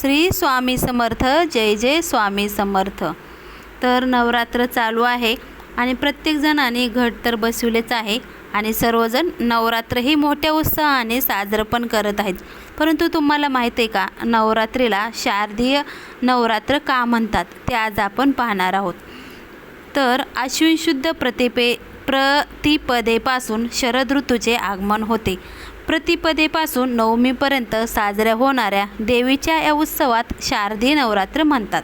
श्री स्वामी समर्थ जय जय स्वामी समर्थ. तर नवरात्र चालू आहे आणि प्रत्येकजणांनी घट तर बसविलेच आहे आणि सर्वजण नवरात्र ही मोठ्या उत्साहाने साजरं पण करत आहेत. परंतु तुम्हाला माहीत आहे का नवरात्रीला शारदीय नवरात्र का म्हणतात ते आज आपण पाहणार आहोत. तर आश्विन शुद्ध प्रतिपे प्रतिपदेपासून शरद ऋतूचे आगमन होते. प्रतिपदेपासून नवमीपर्यंत साजऱ्या होणाऱ्या देवीच्या या उत्सवात शारदीय नवरात्र म्हणतात.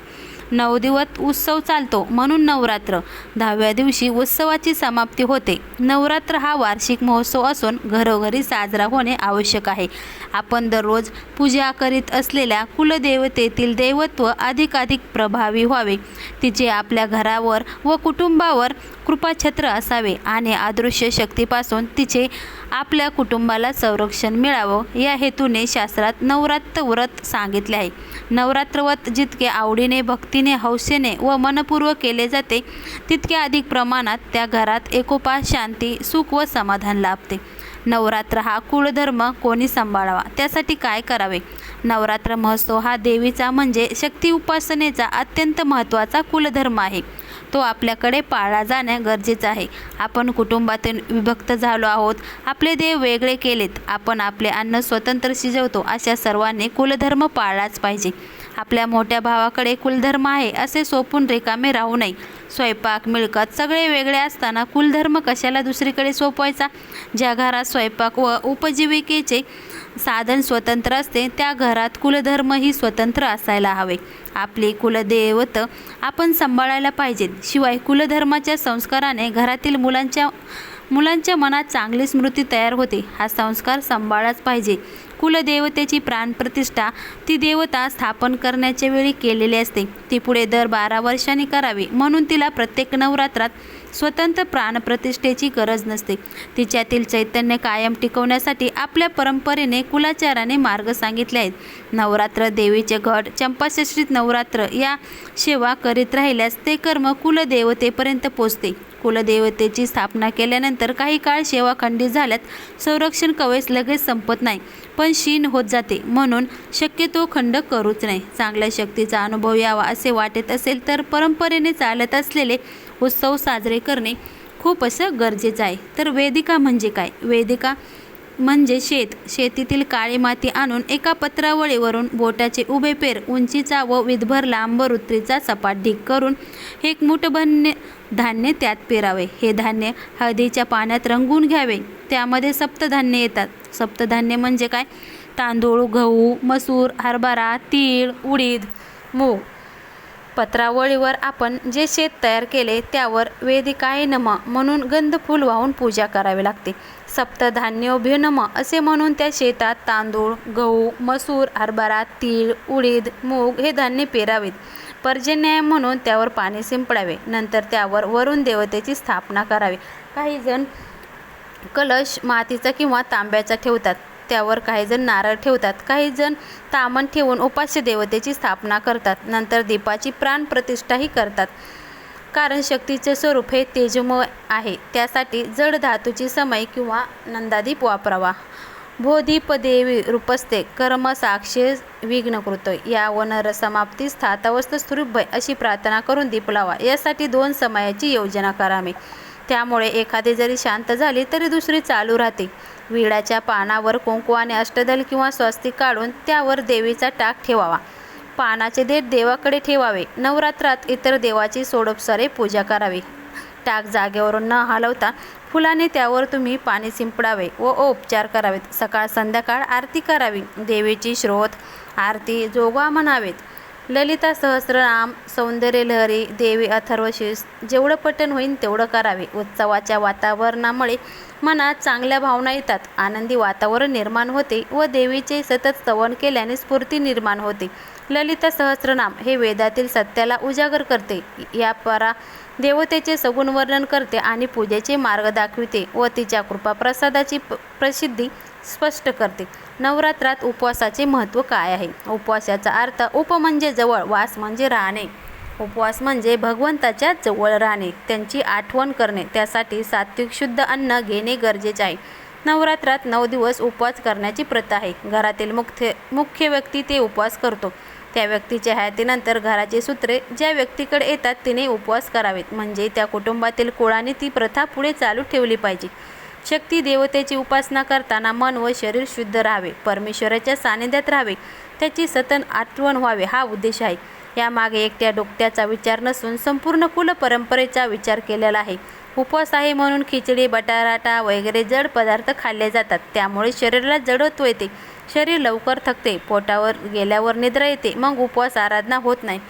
नऊ दिवस उत्सव चालतो म्हणून नवरात्र. दहाव्या दिवशी उत्सवाची समाप्ती होते. नवरात्र हा वार्षिक महोत्सव असून घरोघरी साजरा होणे आवश्यक आहे. आपण दररोज पूजा करीत असलेल्या कुलदेवतेतील देवत्व अधिकाधिक प्रभावी व्हावे. तिचे आपल्या घरावर व कुटुंबावर कृपाछत्र असावे आणि अदृश्य शक्तीपासून तिचे आपल्या कुटुंबाला संरक्षण मिळावं या हेतूने शास्त्रात नवरात्र व्रत सांगितले आहे. नवरात्र व्रत जितके आवडीने भक्ती भक्तीने हौसेने व मनपूर्वक केले जाते तितके अधिक प्रमाणात त्या घरात एकोपा शांती सुख व समाधान लाभते. नवरात्र हा कुळधर्म कोणी सांभाळावा? त्यासाठी काय करावे? नवरात्र महोत्सव हा देवीचा म्हणजे शक्ती उपासनेचा अत्यंत महत्त्वाचा कुलधर्म आहे. तो आपल्याकडे पाळला जाणे गरजेचं आहे. आपण कुटुंबातून विभक्त झालो आहोत. आपले देव वेगळे केलेत. आपण आपले अन्न स्वतंत्र शिजवतो अशा सर्वांनी कुलधर्म पाळलाच पाहिजे. आपल्या मोठ्या भावाकडे कुलधर्म आहे असे सोपून रिकामे राहू नये. स्वयंपाक मिळकत सगळे वेगळे असताना कुलधर्म कशाला दुसरीकडे सोपवायचा? ज्या घरात स्वयंपाक व उपजीविकेचे साधन स्वतंत्र असते त्या घरात कुलधर्मही स्वतंत्र असायला हवे. आपली कुलदैवत आपण सांभाळायला पाहिजेत. शिवाय कुलधर्माच्या संस्काराने घरातील मुलांच्या मुलांच्या मनात चांगली स्मृती तयार होते. हा संस्कार सांभाळाच पाहिजे. कुलदेवतेची प्राणप्रतिष्ठा ती देवता स्थापन करण्याच्या वेळी केलेली असते. ती पुढे दर बारा वर्षांनी करावी म्हणून तिला प्रत्येक नवरात्रात स्वतंत्र प्राणप्रतिष्ठेची गरज नसते. तिच्यातील चैतन्य कायम टिकवण्यासाठी आपल्या परंपरेने कुलाचाराने मार्ग सांगितले आहेत. नवरात्र देवीचे घट चंपाषष्ठीत नवरात्र या सेवा करीत राहिल्यास ते कर्म कुलदेवतेपर्यंत पोचते. कुलदेवतेची स्थापना केल्यानंतर काही काळ सेवा खंडित झाल्यात. संरक्षण कवच लगेच संपत नाही. पण क्षीण होत जाते. म्हणून शक्यतो खंड करूच नाही. चांगल्या शक्तीचा अनुभव यावा असे वाटत असेल तर परंपरेने चालत असलेले उत्सव साजरे करणे खूप असं गरजेचं आहे. तर वेदिका म्हणजे काय? वेदिका म्हणजे शेत. शेतीतील काळी माती आणून एका पत्रावळीवरून बोटाचे उभे पेर उंचीचा व विधभर लांब रुत्रीचा सपाट ढीक करून एक मुठभन्य धान्य त्यात पेरावे. हे धान्य हळदीच्या पाण्यात रंगून घ्यावे. त्यामध्ये सप्तधान्य येतात. सप्तधान्य म्हणजे काय? तांदूळ गहू मसूर हरभरा तीळ उडीद मूग. पत्रावळीवर आपण जे शेत तयार केले त्यावर वेदिकाय नम म्हणून गंधफूल वाहून पूजा करावी लागते. सप्तधान्योभ्य नम असे म्हणून त्या शेतात तांदूळ गहू मसूर हरभरा तीळ उडीद मूग हे धान्य पेरावेत. पर्जन्याय म्हणून त्यावर पाणी शिंपडावे. नंतर त्यावर वरुण देवतेची स्थापना करावी. काही जण कलश मातीचा किंवा तांब्याचा ठेवतात. त्यावर काही जण नारळ ठेवतात काही जण तामण ठेवून उपास्य देवतेची स्थापना करतात नंतर दीपाची प्राणप्रतिष्ठाही करतात. कारण शक्तीचे स्वरूप हे तेजमय आहे त्यासाठी जड धातूची समय किंवा नंदादीप वापरावा. भोदीप देवी रूपस्ते कर्म साक्षी विघ्नकृतो या वनर समाप्ती स्थातावस्थ स्वरूपभय अशी प्रार्थना करून दीप लावा. यासाठी दोन समयाची योजना करावी त्यामुळे एखादी जरी शांत झाली तरी दुसरी चालू राहते. विड्याच्या पानावर कुंकू आणि अष्टदल किंवा स्वस्तिक काढून त्यावर देवीचा टाक ठेवावा. पानाचे देठ देवाकडे ठेवावे. नवरात्रात इतर देवाची सोडोपसारे पूजा करावी. टाक जागेवरून न हलवता फुलाने त्यावर तुम्ही पाणी शिंपडावे व उपचार करावेत. सकाळ संध्याकाळ आरती करावी. देवीची श्रोत आरती जोगवा म्हणावेत. ललिता सहस्रनाम सौंदर्य लहरी देवी अथर्वशीस जेवढं पठण होईल तेवढं करावे. उत्सवाच्या वातावरणामुळे मनात चांगल्या भावना येतात. आनंदी वातावरण निर्माण होते व देवीचे सतत स्तवन केल्याने स्फूर्ती निर्माण होते. ललिता सहस्रनाम हे वेदातील सत्याला उजागर करते. या परा देवतेचे सगुण वर्णन करते आणि पूजेचे मार्ग दाखविते व तिच्या कृपा प्रसादाची प्रसिद्धी स्पष्ट करते. नवरात्रात उपवासाचे महत्त्व काय आहे? उपवासाचा अर्थ उप म्हणजे जवळ वास म्हणजे राहणे. उपवास म्हणजे भगवंताच्या जवळ राहणे त्यांची आठवण करणे त्यासाठी सात्विक शुद्ध अन्न घेणे गरजेचे आहे. नवरात्रात नऊ दिवस उपवास करण्याची प्रथा आहे. घरातील मुख्य मुख्य व्यक्ती ते उपवास करतो. त्या व्यक्तीच्या हयातीनंतर घराचे सूत्रे ज्या व्यक्तीकडे येतात तिने उपवास करावेत. म्हणजे त्या कुटुंबातील कुळाने ती प्रथा पुढे चालू ठेवली पाहिजे. शक्ती देवतेची उपासना करताना मन व शरीर शुद्ध राहावे परमेश्वराच्या सानिध्यात राहावे त्याची सतन आठवण व्हावे हा उद्देश आहे. यामागे एकट्या डोक्याचा विचार नसून संपूर्ण कुल परंपरेचा विचार केलेला आहे. उपवास आहे म्हणून खिचडी बटाटा वगैरे जड पदार्थ खाल्ले जातात. त्यामुळे शरीराला जडत्व येते. शरीर लवकर थकते पोटावर गेल्यावर निद्रा येते. मग उपवास आराधना होत नाही.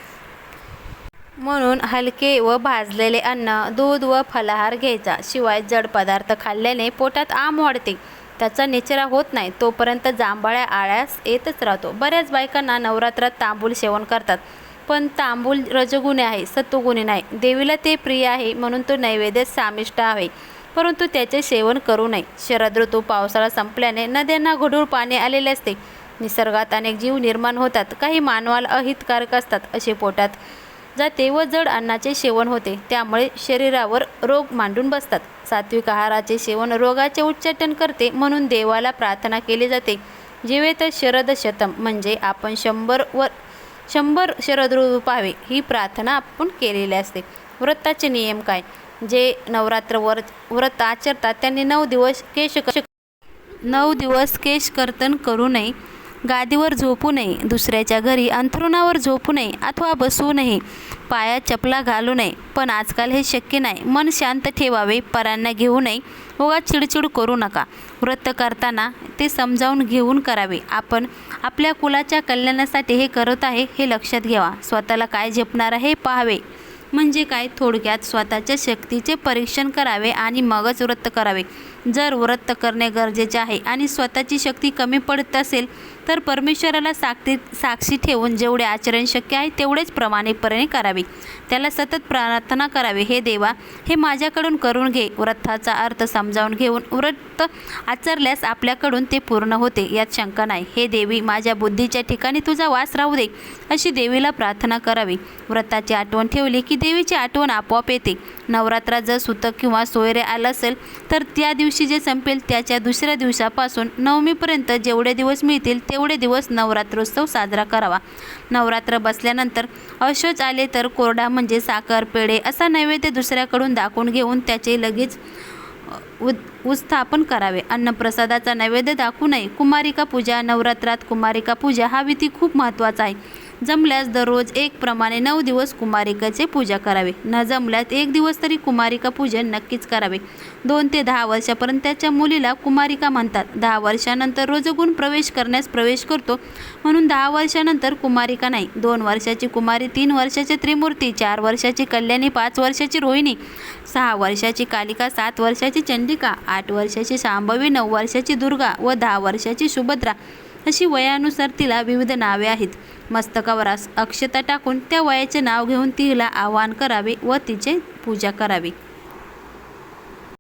म्हणून हलके व भाजलेले अन्न दूध व फलाहार घ्यायचा. शिवाय जड पदार्थ खाल्ल्याने पोटात आम वाढते. त्याचा निचरा होत नाही. तोपर्यंत जांभळ्या आळ्यास येतच राहतो. बऱ्याच बायकांना नवरात्रात तांबूल सेवन करतात. पण तांबूल रजगुणी आहे सत्वगुणी नाही. देवीला ते प्रिय आहे म्हणून तो नैवेद्य सामिष्ट आहे. परंतु त्याचे सेवन करू नये. शरद ऋतू पावसाळा संपल्याने नद्यांना गढूळ पाणी आलेले असते. निसर्गात अनेक जीव निर्माण होतात. काही मानवाला अहितकारक असतात. असे पोटात जाते व जड अन्नाचे सेवन होते. त्यामुळे शरीरावर रोग मांडून बसतात. सात्विक आहाराचे सेवन रोगाचे उच्चाटन करते म्हणून देवाला प्रार्थना केली जाते. जीवेत शरद शतम म्हणजे आपण शंभर व शंभर शरद ऋतू पाहावे ही प्रार्थना आपण केलेली असते. व्रताचे नियम काय? जे नवरात्र व्रत व्रत आचरतात त्यांनी नऊ दिवस केश नऊ दिवस केश कर्तन करू नये. गादीवर झोपू नये दुसऱ्याच्या घरी अंथरुणावर झोपू नये अथवा बसवू नये पायात चपला घालू नये. पण आजकाल हे शक्य नाही. मन शांत ठेवावे परांना घेऊ नये. उगा चिडचिड करू नका. व्रत करताना ते समजावून घेऊन करावे. आपण आपल्या कुलाच्या कल्याणासाठी हे करत आहे हे लक्षात घ्यावा. स्वतःला काय झेपणार आहे हे पाहावे. म्हणजे काय? थोडक्यात स्वतःच्या शक्तीचे परीक्षण करावे आणि मगच व्रत करावे. जर व्रत करणे गरजेचे आहे आणि स्वतःची शक्ती कमी पडत असेल तर परमेश्वराला साक्षी साक्षी ठेवून जेवढे आचरण शक्य आहे तेवढेच प्रमाणिकपणे करावे. त्याला सतत प्रार्थना करावी. हे देवा हे माझ्याकडून करून घे व्रताचा अर्थ समजावून घेऊन व्रत आचरल्यास आपल्याकडून ते पूर्ण होते यात शंका नाही. हे देवी माझ्या बुद्धीच्या ठिकाणी तुझा वास राहू दे अशी देवीला प्रार्थना करावी. व्रताची आठवण ठेवली की देवीची आठवण आपोआप येते. नवरात्रात जर सुतक किंवा सोयरे आलं असेल तर त्या दिवशी जे संपेल त्याच्या दुसऱ्या दिवसापासून नवमीपर्यंत जेवढे दिवस मिळतील तेवढे दिवस नवरात्रोत्सव साजरा करावा. नवरात्र बसल्यानंतर अशोच आले तर कोरडा म्हणजे साखर पेढे असा नैवेद्य दुसऱ्याकडून दाखवून घेऊन त्याचे लगेच उद उत्स्थापन करावे. अन्नप्रसादाचा नैवेद्य दाखवू नये. कुमारिका पूजा नवरात्रात कुमारिका पूजा हा विधी खूप महत्त्वाचा आहे. जमल्यास दररोज एक प्रमाणे नऊ दिवस कुमारिकाचे पूजा करावे. न जमल्यास एक दिवस तरी कुमारिका पूजन नक्कीच करावे. दोन ते दहा वर्षापर्यंत त्याच्या मुलीला कुमारिका म्हणतात. दहा वर्षानंतर रोजगुण प्रवेश करण्यास प्रवेश करतो. म्हणून दहा वर्षानंतर कुमारिका नाही. दोन वर्षाची कुमारी तीन वर्षाची त्रिमूर्ती चार वर्षाची कल्याणी पाच वर्षाची रोहिणी सहा वर्षाची कालिका सात वर्षाची चंडिका आठ वर्षाची शांभवी नऊ वर्षाची दुर्गा व दहा वर्षाची सुभद्रा. अशी वयानुसार तिला विविध नावे आहेत. मस्तकावर अक्षता टाकून त्या वयाचे नाव घेऊन तिला आवाहन करावे व तिचे पूजा करावी.